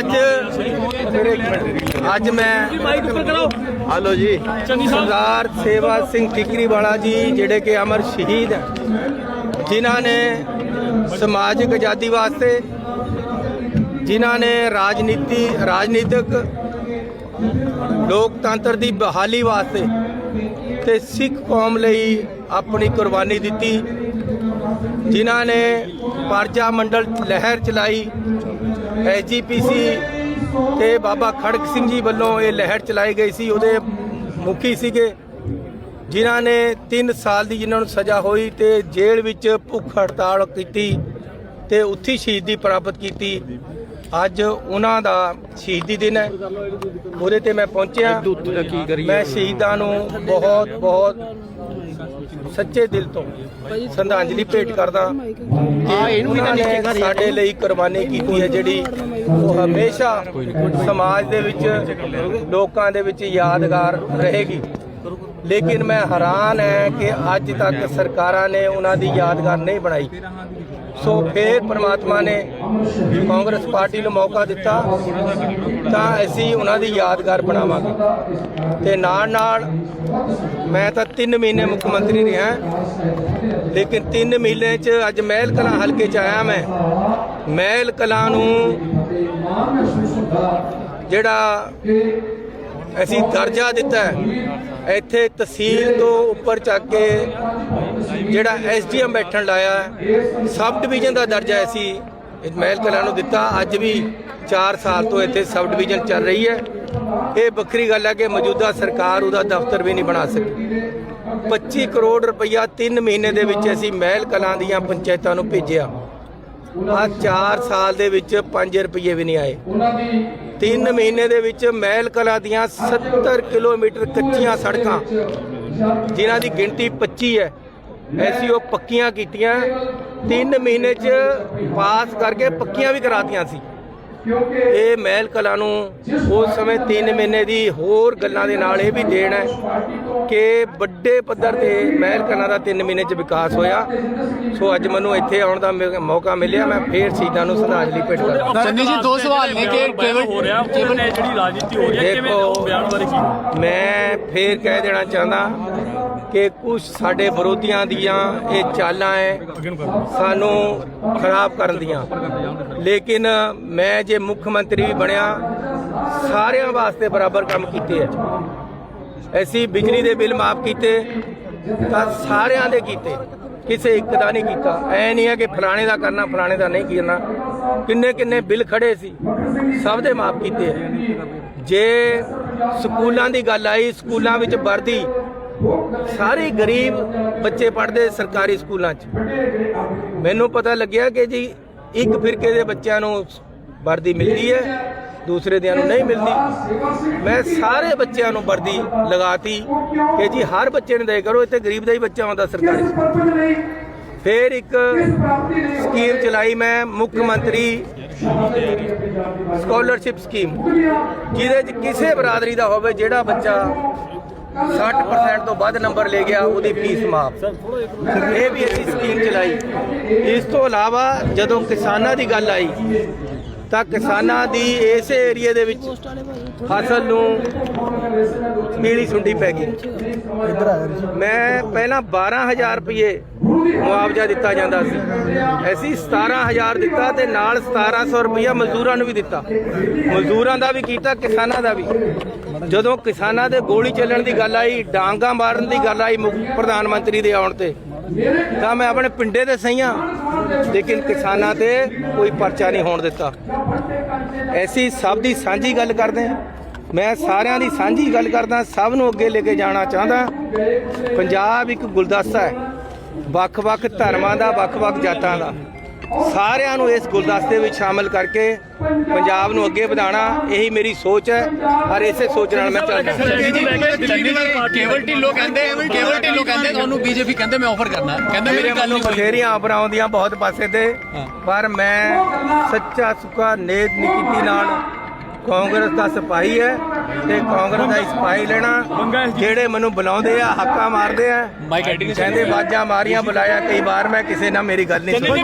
ਅੱਜ ਅੱਜ ਮੈਂ ਮਾਈਕ ਹਲੋ ਜੀ, ਸਰਦਾਰ ਸੇਵਾ ਸਿੰਘ ਟਿਕਰੀਵਾਲਾ ਜੀ, ਜਿਹੜੇ ਕਿ ਅਮਰ ਸ਼ਹੀਦ ਹੈ, ਜਿਨ੍ਹਾਂ ਨੇ ਸਮਾਜਿਕ ਆਜ਼ਾਦੀ ਵਾਸਤੇ, ਜਿਨ੍ਹਾਂ ਨੇ ਰਾਜਨੀਤੀ, ਰਾਜਨੀਤਿਕ ਲੋਕਤੰਤਰ ਦੀ ਬਹਾਲੀ ਵਾਸਤੇ ਤੇ ਸਿੱਖ ਕੌਮ ਲਈ ਆਪਣੀ ਕੁਰਬਾਨੀ ਦਿੱਤੀ, ਜਿਨ੍ਹਾਂ ਨੇ ਪਰਜਾ ਮੰਡਲ ਲਹਿਰ ਚਲਾਈ ਐਸਜੀਪੀਸੀ ਤੇ ਬਾਬਾ ਖੜਕ ਸਿੰਘ ਜੀ ਵੱਲੋਂ ਇਹ ਲਹਿਰ ਚਲਾਈ ਗਈ ਸੀ। ਉਹਦੇ ਮੁਖੀ ਸੀਗੇ ਜਿਨ੍ਹਾਂ ਨੇ 3 ਸਾਲ ਦੀ ਜਿਨ੍ਹਾਂ ਨੂੰ ਸਜ਼ਾ ਹੋਈ ਤੇ ਜੇਲ੍ਹ ਵਿੱਚ ਭੁੱਖ ਹੜਤਾਲ ਕੀਤੀ ਤੇ ਉੱਥੀ ਸ਼ਹੀਦੀ ਪ੍ਰਾਪਤ ਕੀਤੀ। ਅੱਜ ਉਹਨਾਂ ਦਾ ਸ਼ਹੀਦੀ ਦਿਨ ਹੈ। ਉਹਦੇ ਤੇ ਮੈਂ ਪਹੁੰਚਿਆ। ਮੈਂ ਸ਼ਹੀਦਾਂ ਨੂੰ ਬਹੁਤ ਬਹੁਤ ਸੱਚੇ ਦਿਲ ਤੋਂ ਸ਼ਰਧਾਂਜਲੀ ਭੇਟ ਕਰਦਾ। ਕਿ ਉਹਨਾਂ ਨੇ ਸਾਡੇ ਲਈ ਕੁਰਬਾਨੀ ਕੀਤੀ ਹੈ ਜਿਹੜੀ ਉਹ ਹਮੇਸ਼ਾ ਸਮਾਜ ਦੇ ਵਿੱਚ ਲੋਕਾਂ ਦੇ ਵਿੱਚ ਯਾਦਗਾਰ ਰਹੇਗੀ। ਲੇਕਿਨ ਮੈਂ ਹੈਰਾਨ ਹੈ ਕਿ ਅੱਜ ਤੱਕ ਸਰਕਾਰਾਂ ਨੇ ਉਹਨਾਂ ਦੀ ਯਾਦਗਾਰ ਨਹੀਂ ਬਣਾਈ। ਸੋ ਫੇਰ ਪ੍ਰਮਾਤਮਾ ਨੇ ਕਾਂਗਰਸ ਪਾਰਟੀ ਨੂੰ ਮੌਕਾ ਦਿੱਤਾ ਤਾਂ ਅਸੀਂ ਉਹਨਾਂ ਦੀ ਯਾਦਗਾਰ ਬਣਾਵਾਂਗੇ। ਤੇ ਨਾਲ ਨਾਲ ਮੈਂ ਤਾਂ 3 ਮਹੀਨੇ ਮੁੱਖ ਮੰਤਰੀ ਰਿਹਾ। ਲੇਕਿਨ 3 ਮਹੀਨੇ ਚ ਅੱਜ ਮਹਿਲ ਕਲਾਂ ਹਲਕੇ ਚ ਆਇਆ ਮੈਂ। ਮਹਿਲ ਕਲਾਂ ਨੂੰ ਜਿਹੜਾ ਅਸੀਂ ਦਰਜਾ ਦਿੱਤਾ ਇੱਥੇ ਤਹਿਸੀਲ ਤੋਂ ਉੱਪਰ ਚੱਕ ਕੇ ਜਿਹੜਾ ਐਸਡੀਐਮ ਬੈਠਣ ਲਾਇਆ ਸਬ ਡਿਵੀਜ਼ਨ ਦਾ ਦਰਜਾ ਅਸੀਂ ਮਹਿਲ ਕਲਾਂ ਨੂੰ ਦਿੱਤਾ। ਅੱਜ ਵੀ 4 ਸਾਲ ਤੋਂ ਇੱਥੇ ਸਬ ਡਿਵੀਜ਼ਨ ਚੱਲ ਰਹੀ ਹੈ। ਇਹ ਵੱਖਰੀ ਗੱਲ ਹੈ ਕਿ ਮੌਜੂਦਾ ਸਰਕਾਰ ਉਹਦਾ ਦਫ਼ਤਰ ਵੀ ਨਹੀਂ ਬਣਾ ਸਕੀ। 25 ਕਰੋੜ ਰੁਪਈਆ 3 ਮਹੀਨੇ ਦੇ ਵਿੱਚ ਅਸੀਂ ਮਹਿਲ ਕਲਾਂ ਦੀਆਂ ਪੰਚਾਇਤਾਂ ਨੂੰ ਭੇਜਿਆ। ਆ 4 ਸਾਲ ਦੇ ਵਿੱਚ 5 ਰੁਪਏ ਵੀ ਨਹੀਂ ਆਏ। ਤਿੰਨ ਮਹੀਨੇ ਦੇ ਵਿੱਚ ਮਹਿਲ ਕਲਾਂ ਦੀਆਂ 70 ਕਿਲੋਮੀਟਰ ਕੱਚੀਆਂ ਸੜਕਾਂ, ਜਿਨ੍ਹਾਂ ਦੀ ਗਿਣਤੀ 25 ਹੈ, ਐਸੀ ਉਹ ਪੱਕੀਆਂ ਕੀਤੀਆਂ। ਤਿੰਨ ਮਹੀਨੇ 'ਚ ਪਾਸ ਕਰਕੇ ਪੱਕੀਆਂ ਵੀ ਕਰਾਤੀਆਂ ਸੀ। ਇਹ ਮਹਿਲ ਕਲਾ ਨੂੰ ਉਸ ਸਮੇਂ 3 ਮਹੀਨੇ ਦੀ ਹੋਰ ਗੱਲਾਂ ਦੇ ਨਾਲ ਇਹ ਵੀ ਦੇਣ ਹੈ ਕਿ ਵੱਡੇ ਪੱਧਰ ਤੇ ਮਹਿਲ ਕਲਾ ਦਾ 3 ਮਹੀਨੇ 'ਚ ਵਿਕਾਸ ਹੋਇਆ। ਸੋ ਅੱਜ ਮੈਨੂੰ ਇੱਥੇ ਆਉਣ ਦਾ ਮੌਕਾ ਮਿਲਿਆ। ਮੈਂ ਫੇਰ ਸ਼ਹੀਦਾਂ ਨੂੰ ਸ਼ਰਧਾਂਜਲੀ ਭੇਟ ਕਰਦਾ ਸੰਨੀ ਜੀ ਦੋ ਸਵਾਲ ਨੇ ਕਿ ਕੇਵਲ ਹੋ ਰਿਹਾ ਕੇਵਲ ਨੇ ਜਿਹੜੀ ਰਾਜਨੀਤੀ ਹੋ ਰਹੀ ਹੈ ਕਿਵੇਂ ਬਿਆਨ ਬਾਰੇ ਕੀ? ਮੈਂ ਫੇਰ ਕਹਿ ਦੇਣਾ ਚਾਹੁੰਦਾ ਕਿ ਕੁਝ ਸਾਡੇ ਵਿਰੋਧੀਆਂ ਦੀਆਂ ਇਹ ਚਾਲਾਂ ਹੈ ਸਾਨੂੰ ਖਰਾਬ ਕਰਨ ਦੀਆਂ। ਲੇਕਿਨ ਮੈਂ ਜੇ ਮੁੱਖ ਮੰਤਰੀ ਵੀ ਬਣਿਆ, ਸਾਰਿਆਂ ਵਾਸਤੇ ਬਰਾਬਰ ਕੰਮ ਕੀਤੇ ਹੈ ਅਸੀਂ ਬਿਜਲੀ ਦੇ ਬਿੱਲ ਮਾਫ ਕੀਤੇ, ਤਾਂ ਸਾਰਿਆਂ ਦੇ ਕੀਤੇ। ਕਿਸੇ ਇੱਕ ਦਾ ਨਹੀਂ ਕੀਤਾ। ਐ ਨਹੀਂ ਹੈ ਕਿ ਫਲਾਣੇ ਦਾ ਕਰਨਾ, ਫਲਾਣੇ ਦਾ ਨਹੀਂ ਕਰਨਾ। ਕਿੰਨੇ ਕਿੰਨੇ ਬਿੱਲ ਖੜੇ ਸੀ, ਸਭ ਦੇ ਮਾਫ ਕੀਤੇ ਹੈ ਜੇ ਸਕੂਲਾਂ ਦੀ ਗੱਲ ਆਈ, ਸਕੂਲਾਂ ਵਿੱਚ ਵਰਦੀ ਸਾਰੇ ਗਰੀਬ ਬੱਚੇ ਪੜ੍ਹਦੇ ਸਰਕਾਰੀ ਸਕੂਲਾਂ 'ਚ। ਮੈਨੂੰ ਪਤਾ ਲੱਗਿਆ ਕਿ ਜੀ ਇੱਕ ਫਿਰਕੇ ਦੇ ਬੱਚਿਆਂ ਨੂੰ ਵਰਦੀ ਮਿਲਦੀ ਹੈ, ਦੂਸਰੇ ਦਿਆਂ ਨੂੰ ਨਹੀਂ ਮਿਲਦੀ। ਮੈਂ ਸਾਰੇ ਬੱਚਿਆਂ ਨੂੰ ਵਰਦੀ ਲਗਾਤੀ ਕਿ ਜੀ ਹਰ ਬੱਚੇ ਨੂੰ ਦੇ ਕਰੋ, ਇੱਥੇ ਗਰੀਬ ਦਾ ਹੀ ਬੱਚਾ ਆਉਂਦਾ ਸਰਕਾਰੀ ਸਕੂਲ। ਫਿਰ ਇੱਕ ਸਕੀਮ ਚਲਾਈ ਮੈਂ, ਮੁੱਖ ਮੰਤਰੀ ਸਕਾਲਰਸ਼ਿਪ ਸਕੀਮ ਜਿਹਦੇ 'ਚ ਕਿਸੇ ਬਰਾਦਰੀ ਦਾ ਹੋਵੇ, ਜਿਹੜਾ ਬੱਚਾ 60% ਤੋਂ ਵੱਧ ਨੰਬਰ ਲੈ ਗਿਆ, ਉਹਦੀ ਫੀਸ ਮਾਫ। ਇਹ ਵੀ ਅਸੀਂ ਸਕੀਮ ਚਲਾਈ। ਇਸ ਤੋਂ ਇਲਾਵਾ ਜਦੋਂ ਕਿਸਾਨਾਂ ਦੀ ਗੱਲ ਆਈ, ਤਾਂ ਕਿਸਾਨਾਂ ਦੀ ਇਸੇ ਏਰੀਏ ਦੇ ਵਿੱਚ ਫਸਲ ਨੂੰ ਪੀਲੀ ਸੁੰਡੀ ਪੈ ਗਈ। ਮੈਂ ਪਹਿਲਾਂ 12000 ਰੁਪਏ ਮੁਆਵਜ਼ਾ ਦਿੱਤਾ ਜਾਂਦਾ ਸੀ। ਅਸੀਂ 17000 ਦਿੱਤਾ ਤੇ ਨਾਲ 1700 ਰੁਪਇਆ ਮਜ਼ਦੂਰਾਂ ਨੂੰ ਵੀ ਦਿੱਤਾ। ਮਜ਼ਦੂਰਾਂ ਦਾ ਵੀ ਕੀਤਾ, ਕਿਸਾਨਾਂ ਦਾ ਵੀ। ਜਦੋਂ ਕਿਸਾਨਾਂ ਦੇ ਗੋਲੀ ਚੱਲਣ ਦੀ ਗੱਲ ਆਈ, ਡਾਂਗਾ ਮਾਰਨ ਦੀ ਗੱਲ ਆਈ ਮੁੱਖ ਪ੍ਰਧਾਨ ਮੰਤਰੀ ਦੇ ਆਉਣ ਤੇ, ਤਾਂ ਮੈਂ ਆਪਣੇ ਪਿੰਡੇ ਤੇ ਸਹੀਆਂ ਲੇਕਿਨ ਕਿਸਾਨਾਂ ਤੇ ਕੋਈ ਪਰਚਾ ਨਹੀਂ ਹੋਣ ਦਿੱਤਾ। ਐਸੀ ਸਭ ਦੀ ਸਾਂਝੀ ਗੱਲ ਕਰਦੇ ਹਾਂ। ਮੈਂ ਸਾਰਿਆਂ ਦੀ ਸਾਂਝੀ ਗੱਲ ਕਰਦਾ, ਸਭ ਨੂੰ ਅੱਗੇ ਲੈ ਕੇ ਜਾਣਾ ਚਾਹੁੰਦਾ। ਪੰਜਾਬ ਇੱਕ ਗੁਲਦਸਤਾ ਹੈ। ਵੱਖ-ਵੱਖ ਧਰਮਾਂ ਦਾ, ਵੱਖ-ਵੱਖ ਜਾਤਾਂ ਦਾ। ਸਾਰਿਆਂ ਨੂੰ ਇਸ ਗੁਲਦਸਤੇ ਵਿੱਚ ਸ਼ਾਮਲ ਕਰਕੇ ਪੰਜਾਬ ਨੂੰ ਅੱਗੇ ਵਧਾਉਣਾ ਇਹੀ ਮੇਰੀ ਸੋਚ ਹੈ। ਔਰ ਇਸੇ ਸੋਚ ਨਾਲ ਮੈਂ ਚੱਲਦਾ। ਕੇਵਲ ਢਿੱਲੋਂ ਕਹਿੰਦੇ ਕੇਵਲ ਢਿੱਲੋਂ ਕਹਿੰਦੇ ਤੁਹਾਨੂੰ ਬੀਜੇਪੀ ਕਹਿੰਦੇ ਮੈਂ ਆਫਰ ਕਰਨਾ। ਕਹਿੰਦੇ ਮੇਰੇ ਗੱਲ ਨਹੀਂ ਬਥੇਰੀਆਂ ਆਫਰਾਂ ਆਉਂਦੀਆਂ ਬਹੁਤ ਪਾਸੇ ਤੇ। ਪਰ ਮੈਂ ਸੱਚਾ ਸੁੱਕਾ ਨੇਕ ਨੀਤੀ ਨਾਲ ਕਾਂਗਰਸ ਦਾ ਸਿਪਾਹੀ ਹੈ। ਤੇ ਕਾਂਗਰਸ ਦਾ ਸਪਾਈ ਲੈਣਾ ਜਿਹੜੇ ਮੈਨੂੰ ਬੁਲਾਉਂਦੇ ਆ ਹੱਕਾ ਮਾਰਦੇ ਆ ਕਹਿੰਦੇ ਬਾਜਾਂ ਮਾਰੀਆਂ ਬੁਲਾਇਆ ਕਈ ਵਾਰ ਮੈਂ ਕਿਸੇ ਨਾਲ ਮੇਰੀ ਗੱਲ ਨਹੀਂ ਸੁਣੀ